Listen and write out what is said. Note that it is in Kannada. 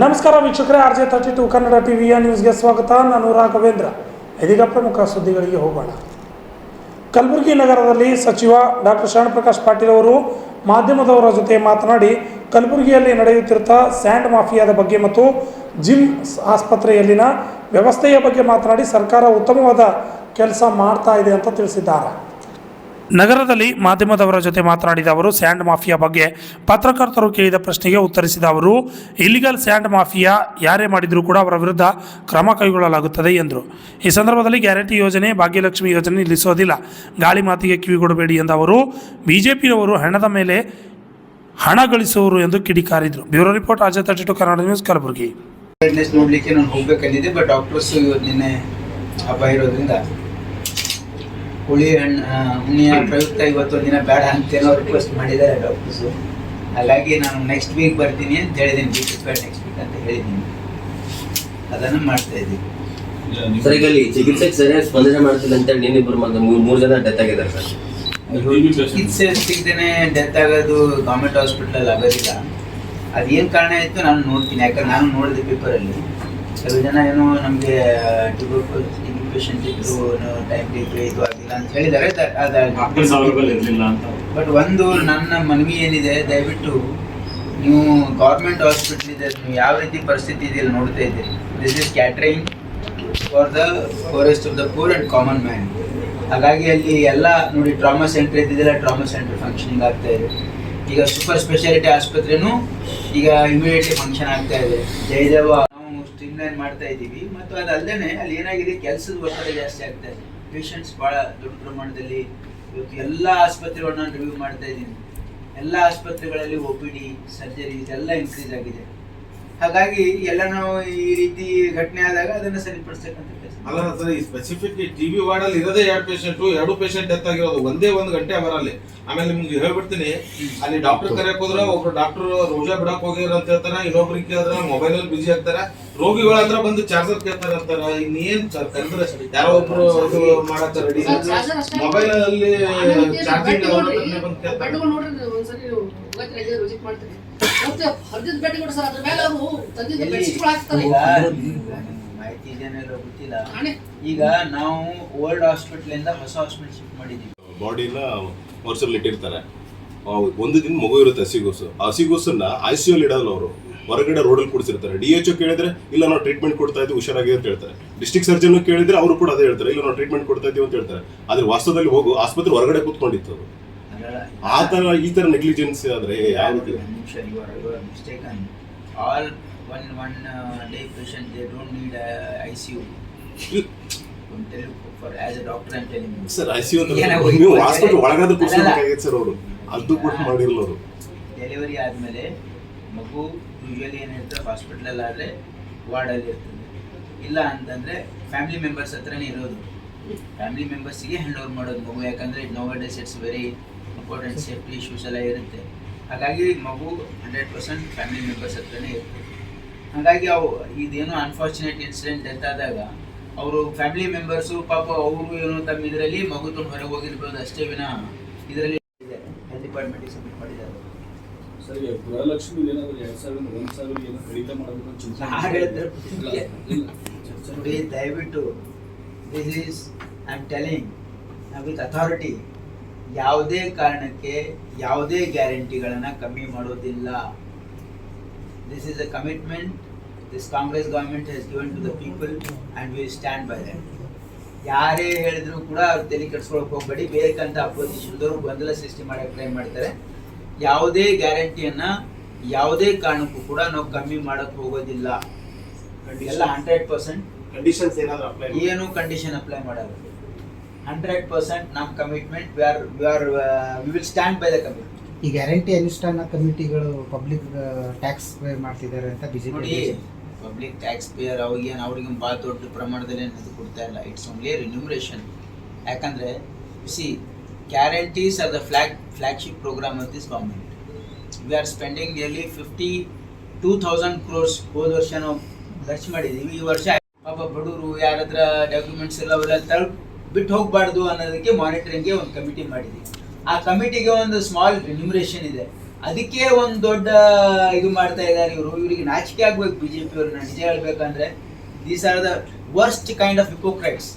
ನಮಸ್ಕಾರ ವೀಕ್ಷಕರೇ, R J thirty two Kannada ಟಿವಿಯ ನ್ಯೂಸ್ಗೆ ಸ್ವಾಗತ. ನಾನು ರಾಘವೇಂದ್ರ. ಇದೀಗ ಪ್ರಮುಖ ಸುದ್ದಿಗಳಿಗೆ ಹೋಗೋಣ. ಕಲಬುರಗಿ ನಗರದಲ್ಲಿ ಸಚಿವ ಡಾಕ್ಟರ್ ಶರಣಪ್ರಕಾಶ್ ಪಾಟೀಲ್ ಅವರು ಮಾಧ್ಯಮದವರ ಜೊತೆ ಮಾತನಾಡಿ, ಕಲಬುರಗಿಯಲ್ಲಿ ನಡೆಯುತ್ತಿರುವ ಸ್ಯಾಂಡ್ ಮಾಫಿಯಾದ ಬಗ್ಗೆ ಮತ್ತು ಜಿಮ್ ಆಸ್ಪತ್ರೆಯಲ್ಲಿನ ವ್ಯವಸ್ಥೆಯ ಬಗ್ಗೆ ಮಾತನಾಡಿ ಸರ್ಕಾರ ಉತ್ತಮವಾದ ಕೆಲಸ ಮಾಡ್ತಾ ಇದೆ ಅಂತ ತಿಳಿಸಿದ್ದಾರೆ. ನಗರದಲ್ಲಿ ಮಾಧ್ಯಮದವರ ಜೊತೆ ಮಾತನಾಡಿದ ಅವರು, ಸ್ಯಾಂಡ್ ಮಾಫಿಯಾ ಬಗ್ಗೆ ಪತ್ರಕರ್ತರು ಕೇಳಿದ ಪ್ರಶ್ನೆಗೆ ಉತ್ತರಿಸಿದ ಅವರು, ಇಲ್ಲಿಗಲ್ ಸ್ಯಾಂಡ್ ಮಾಫಿಯಾ ಯಾರೇ ಮಾಡಿದರೂ ಕೂಡ ಅವರ ವಿರುದ್ಧ ಕ್ರಮ ಕೈಗೊಳ್ಳಲಾಗುತ್ತದೆ ಎಂದರು. ಈ ಸಂದರ್ಭದಲ್ಲಿ ಗ್ಯಾರಂಟಿ ಯೋಜನೆ, ಭಾಗ್ಯಲಕ್ಷ್ಮಿ ಯೋಜನೆ ನಿಲ್ಲಿಸೋದಿಲ್ಲ ಗಾಳಿ ಮಾತಿಗೆ ಕಿವಿಗೊಡಬೇಡಿ ಎಂದ ಅವರು ಬಿಜೆಪಿಯವರು ಹಣದ ಮೇಲೆ ಹಣ ಗಳಿಸುವರು ಎಂದು ಕಿಡಿಕಾರಿದರು. Bureau report Ajay thirty two Kannada news, Kalaburagi. ನೋಡ್ಲಿಕ್ಕೆ ನಾನು ಹೋಗ್ಬೇಕಂದಿದ್ದೆ ಬಟ್ ಡಾಕ್ಟರ್ಸ್ ನಿನ್ನೆ ಹಬ್ಬ ಇರೋದ್ರಿಂದ ಹುಳಿ ಹಣ್ಣು ಹುಣ್ಣಿಯ ಪ್ರಯುಕ್ತ ಇವತ್ತು ದಿನ ಬೇಡ ಅಂತೇನೋ ರಿಕ್ವೆಸ್ಟ್ ಮಾಡಿದ್ದಾರೆ ಡಾಕ್ಟರ್ಸು ಹಾಗಾಗಿ ನಾನು ನೆಕ್ಸ್ಟ್ ವೀಕ್ ಬರ್ತೀನಿ ಅಂತ ಹೇಳಿದ್ದೀನಿ ಬಿ ಪ್ರಿಪೇರ್ ನೆಕ್ಸ್ಟ್ ವೀಕ್ ಅಂತ ಹೇಳಿದ್ದೀನಿ. ಅದನ್ನು ಮಾಡ್ತಾ ಇದ್ದೀನಿ. ಸರ್ ಈಗ ಅಲ್ಲಿ ಚಿಕಿತ್ಸೆಗೆ ಸರಿಯಾಗಿ ಸ್ಪಂದನೆ ಮಾಡ್ತಿಲ್ಲ ಅಂತೇಳಿ ನಿನ್ನಿಬ್ಬರು ಮತ್ತೆ ಮೂರ್ ಮೂರು ಜನ ಡೆತ್ ಆಗಿದ್ದಾರೆ ಸರ್. ಚಿಕಿತ್ಸೆ ಸಿಗ್ದೇನೆ ಡೆತ್ ಆಗೋದು ಗೌರ್ಮೆಂಟ್ ಹಾಸ್ಪಿಟಲ್ ಆಗೋದಿಲ್ಲ. ಅದೇನು ಕಾರಣ ಇತ್ತು ನಾನು ನೋಡ್ತೀನಿ ಯಾಕಂದ್ರೆ ನಾನು ನೋಡಿದೆ ಪೇಪರಲ್ಲಿ ಕೆಲವು ಜನ ಏನೋ ನಮಗೆ ಟಿಬಿ ಪೇಷಂಟ್ ಇದ್ರು ಟೈಮ್ ಇದು ಆಗಿಲ್ಲ ಅಂತ ಹೇಳಿದ್ದಾರೆ. ಬಟ್ ಒಂದು ನನ್ನ ಮನವಿ ಏನಿದೆ ದಯವಿಟ್ಟು ನೀವು ಗೌರ್ಮೆಂಟ್ ಹಾಸ್ಪಿಟಲ್ ಇದೆ ನೀವು ಯಾವ ರೀತಿ ಪರಿಸ್ಥಿತಿ ಇದೆ ನೋಡ್ತಾ ಇದ್ದೀರಿ. This is catering for the forest of the poor and common man ಹಾಗಾಗಿ ಅಲ್ಲಿ ಎಲ್ಲ ನೋಡಿ ಟ್ರಾಮಾ ಸೆಂಟರ್ ಇದ್ದಿದ್ದೆಲ್ಲ ಟ್ರಾಮಾ ಸೆಂಟರ್ ಫಂಕ್ಷನಿಂಗ್ ಆಗ್ತಾ ಇದೆ. ಈಗ ಸೂಪರ್ ಸ್ಪೆಷಾಲಿಟಿ ಆಸ್ಪತ್ರೆನೂ ಈಗ ಇಮಿಡಿಯೇಟ್ಲಿ ಫಂಕ್ಷನ್ ಆಗ್ತಾ ಇದೆ. ಜಯದೇವ ಸ್ಟ್ರೀಮ್ಲೈನ್ ಮಾಡ್ತಾ ಇದ್ದೀವಿ. ಮತ್ತು ಅದಲ್ಲದೆ ಅಲ್ಲಿ ಏನಾಗಿದೆ, ಕೆಲಸದ ಒತ್ತಡ ಜಾಸ್ತಿ ಆಗ್ತಾ ಇದೆ. ಪೇಷಂಟ್ಸ್ ಭಾಳ ದೊಡ್ಡ ಪ್ರಮಾಣದಲ್ಲಿ ಇವತ್ತು ಎಲ್ಲ ಆಸ್ಪತ್ರೆಗಳನ್ನ ರಿವ್ಯೂ ಮಾಡ್ತಾ ಇದ್ದೀನಿ. ಎಲ್ಲ ಆಸ್ಪತ್ರೆಗಳಲ್ಲಿ ಒ ಪಿ ಡಿ ಸರ್ಜರಿ ಇದೆಲ್ಲ ಇನ್ಕ್ರೀಸ್ ಆಗಿದೆ. ಹಾಗಾಗಿ ಎಲ್ಲ ನಾವು ಈ ರೀತಿ ಘಟನೆ ಆದಾಗ ಅದನ್ನು ಸರಿಪಡಿಸ್ತಕ್ಕಂಥ ಅಲ್ಲ ಸರ್ ಈ ಸ್ಪೆಸಿಫಿಕ್ ಟಿವಿ ವಾರ್ಡ್ ಅಲ್ಲಿ ಇರೋದೇ ಎರಡು ಪೇಷಂಟ್ ಎರಡು ಪೇಷಂಟ್ ಡೆತ್ ಆಗಿರೋದು ಒಂದೇ ಒಂದು ಗಂಟೆ ಅವರಲ್ಲಿ. ಆಮೇಲೆ ನಿಮ್ಗೆ ಹೇಳ್ಬಿಡ್ತೀನಿ ಅಲ್ಲಿ ಡಾಕ್ಟರ್ ಕರೆಯಕ್ ಹೋದ್ರೆ ಒಬ್ರು ಡಾಕ್ಟರ್ ರೋಜಾ ಬಿಡಕ್ ಹೋಗಿರ ಅಂತ ಹೇಳ್ತಾರೆ ಇನ್ನೊಬ್ರಿಗೆ ಕೇಳಿದ್ರೆ ಮೊಬೈಲ್ ಅಲ್ಲಿ ಬಿಜಿ ಆಗ್ತಾರೆ. ರೋಗಿಗಳ ಹತ್ರ ಬಂದು ಚಾರ್ಜರ್ ಕೇಳ್ತಾರೆ ಅಂತಾರೆ. ಇನ್ನೇನ್ ಸರ್ ಕರೆದ್ರೆ ಯಾರೋ ಒಬ್ರು ಇದು ಮಾಡಕ್ ರೆಡಿ ಮೊಬೈಲ್ ಅಲ್ಲಿ ಚಾರ್ಜಿಂಗ್ ಬಂದು ಕೇಳ್ತಾರೆ. ಇದೇನೋ ಈಗ ಗೊತ್ತಿಲ್ಲ. ನಾವು ಓಲ್ಡ್ ಹಾಸ್ಪಿಟಲ್ ಇಂದ ಹೊಸ ಹಾಸ್ಪಿಟಲ್ ಶಿಫ್ಟ್ ಮಾಡಿದ್ದೀವಿ ಬಾಡಿನ ಮರ್ಸಲ್ಲಿ ಇಟ್ಟಿರ್ತಾರೆ. ಒಂದು ದಿನ ಮಗು ಇರುತ್ತೆ ಹಸಿಗೋಸು ಆ ಹಸಿಗೋಸನ್ನ ಐ ಸಿ ಯುಲ್ ಇಡಲ್ಲ ಅವರು. ಹೊರಗಡೆ ರೋಡಲ್ಲಿ ಕುಡಿಸಿರ್ತಾರೆ. ಡಿ ಎಚ್ ಕೇಳಿದ್ರೆ ಇಲ್ಲ ನಾವು ಟ್ರೀಟ್ಮೆಂಟ್ ಕೊಡ್ತಾ ಇದ್ದೀವಿ ಹುಷಾರಾಗಿ ಅಂತ ಹೇಳ್ತಾರೆ. ಡಿಸ್ಟಿಕ್ ಸರ್ಜನ್ ಕೇಳಿದ್ರೆ ಅವರು ಕೂಡ ಅದೇ ಹೇಳ್ತಾರೆ. ಇಲ್ಲ ನಾವು ಟ್ರೀಟ್ಮೆಂಟ್ ಕೊಡ್ತಾ ಇದ್ದೀವಿ ಅಂತ ಹೇಳ್ತಾರೆ. ಆದ್ರೆ ವಾಸ್ತವದಲ್ಲಿ ಹೋಗು ಆಸ್ಪತ್ರೆ ಹೊರಗಡೆ ಕೂತ್ಕೊಂಡಿತ್ತು ಅದು ಆ ತರ ಈ ತರ ನೆಗ್ಲಿಜೆನ್ಸ್ ಆದ್ರೆ ಯಾವ ರೀತಿ ನಿಮಿಷ you one uh, day patient they one one day patient they don't need I C U for as a doctor ಅಂತ ಟೆಲಿಂಗ್ ಸರ್ ಐ ಸಿ ನೀವು ಹಾಸ್ಪಿಟಲ್ ಒಳಗಡೆ. ಕೂರ್ಸ್ಬೇಕಾಗಿತ್ತು ಸರ್ ಅವರು. ಅದು ಕೂಡ ಮಾಡಿರಲ್ಲ ಅವರು ಡೆಲಿವರಿ ಆದಮೇಲೆ ಮಗು ಯೂಶಲಿ ಏನಿರ್ತದೆ ಹಾಸ್ಪಿಟ್ಲಲ್ಲಿ ಆದರೆ ವಾರ್ಡಲ್ಲಿ ಇರ್ತದೆ. ಇಲ್ಲ ಅಂತಂದರೆ ಫ್ಯಾಮಿಲಿ ಮೆಂಬರ್ಸ್ ಹತ್ರನೇ ಇರೋದು. ಫ್ಯಾಮಿಲಿ ಮೆಂಬರ್ಸಿಗೆ ಹ್ಯಾಂಡ್ ಓವರ್ ಮಾಡೋದು ಮಗು ಯಾಕಂದರೆ nowadays it's very important safety issues ಎಲ್ಲ ಇರುತ್ತೆ. ಹಾಗಾಗಿ ಮಗು ಹಂಡ್ರೆಡ್ ಪರ್ಸೆಂಟ್ ಫ್ಯಾಮಿಲಿ ಮೆಂಬರ್ಸ್ ಹತ್ರನೇ ಇರುತ್ತೆ ಹಾಗಾಗಿ ಅವು ಇದೇನೋ ಅನ್ಫಾರ್ಚುನೇಟ್ ಇನ್ಸಿಡೆಂಟ್ ಡೆತ್ ಆದಾಗ ಅವರು ಫ್ಯಾಮಿಲಿ ಮೆಂಬರ್ಸು ಪಾಪ ಅವರು ಏನೋ ತಮ್ಮ ಇದರಲ್ಲಿ ಮಗು ತುಂಬ ಹೊರಗೆ ಹೋಗಿರ್ಬೋದು ಅಷ್ಟೇ ವಿನ ಇದರಲ್ಲಿ ಹೆಲ್ತ್ ಡಿಪಾರ್ಟ್ಮೆಂಟಿಗೆ ಸಬ್ಮಿಟ್ ಮಾಡಿದ್ದಾರೆ. ಸರಿ ಈಗ ಗೃಹಲಕ್ಷ್ಮಿ ಏನಾದ್ರು ಎರಡು ಸಾವಿರದ ಒಂದ್ ಸಾವಿರ ಏನೋ ಕಡಿತ ಮಾಡಬೇಕು ಅಂತ ಚಿಂತೆ ನಾ ಹೇಳಿದ್ರೆ ಇಲ್ಲ, ಇಲ್ಲ. ನೋಡಿ ದಯವಿಟ್ಟು this is I am telling with authority ಯಾವುದೇ ಕಾರಣಕ್ಕೆ ಯಾವುದೇ ಗ್ಯಾರಂಟಿಗಳನ್ನು ಕಮ್ಮಿ ಮಾಡೋದಿಲ್ಲ. This is a commitment this Congress government has given to the people and we stand by that. ಯಾರೇ ಹೇಳಿದ್ರು ಕೂಡ ಅವ್ರು ತಲೆ ಕೆಡ್ಸ್ಕೊಳಕ್ ಹೋಗ್ಬೇಡಿ. ಬೇಕಂತ ಅಪೋಸಿಷನ್ದವರು ಗೊಂದಲ ಸೃಷ್ಟಿ ಮಾಡಕ್ಕೆ ಟ್ರೈ ಮಾಡ್ತಾರೆ. ಯಾವುದೇ ಗ್ಯಾರಂಟಿಯನ್ನ ಯಾವುದೇ ಕಾರಣಕ್ಕೂ ಕೂಡ ನಾವು ಕಮ್ಮಿ ಮಾಡಕ್ ಹೋಗೋದಿಲ್ಲ. ಎಲ್ಲ ಹಂಡ್ರೆಡ್ ಪರ್ಸೆಂಟ್ ಕಂಡೀಷನ್ಸ್ ಏನಾದರೂ ಅಪ್ಲೈ ಏನು ಕಂಡೀಷನ್ ಅಪ್ಲೈ ಮಾಡಲ್ಲ. ಹಂಡ್ರೆಡ್ ಪರ್ಸೆಂಟ್ ನಮ್ಮ commitment we are we are we will stand by the commitment ಈ ಗ್ಯಾರಂಟಿ ಅನುಷ್ಠಾನ ಕಮಿಟಿಗಳು ಪಬ್ಲಿಕ್ ಟ್ಯಾಕ್ಸ್ ಪೇ ಮಾಡ್ತಿದ್ದಾರೆ ಅಂತ ನೋಡಿ ಬಿಜೆಪಿ ಪಬ್ಲಿಕ್ ಟ್ಯಾಕ್ಸ್ ಪೇಯರ್ ಅವ್ರಿಗೇನು ಅವ್ರಿಗೆ ಭಾಳ ದೊಡ್ಡ ಪ್ರಮಾಣದಲ್ಲಿ ಏನು ಇದು ಕೊಡ್ತಾ ಇಲ್ಲ. ಇಟ್ಸ್ ಓನ್ಲಿ ರಿನ್ಯೂಮರೇಷನ್ ಯಾಕಂದರೆ see guarantees are the flag flagship programme of this government we are spending nearly fifty two thousand crores ಹೋದ ವರ್ಷ ನಾವು ಖರ್ಚು ಮಾಡಿದ್ದೀವಿ ಈ ವರ್ಷ ಪಾಪ ಬಡವರು ಯಾರ ಹತ್ರ ಡಾಕ್ಯುಮೆಂಟ್ಸ್ ಎಲ್ಲ ಅವೆಲ್ಲ ತಳ್ ಬಿಟ್ಟು ಹೋಗಬಾರ್ದು ಅನ್ನೋದಕ್ಕೆ ಮಾನಿಟರಿಂಗ್ಗೆ ಒಂದು ಕಮಿಟಿ ಮಾಡಿದ್ದೀವಿ ಆ ಕಮಿಟಿಗೆ ಒಂದು ಸ್ಮಾಲ್ ರಿನ್ಯೂಮರೇಷನ್ ಇದೆ. ಅದಕ್ಕೆ ಒಂದು ದೊಡ್ಡ ಇದು ಮಾಡ್ತಾ ಇದ್ದಾರೆ ಇವರು. ಇವರಿಗೆ ನಾಚಿಕೆ ಆಗ್ಬೇಕು ಬಿಜೆಪಿ ಅವ್ರನ್ನ ನಿಜ ಹೇಳ್ಬೇಕಂದ್ರೆ these are the worst kind of hypocrites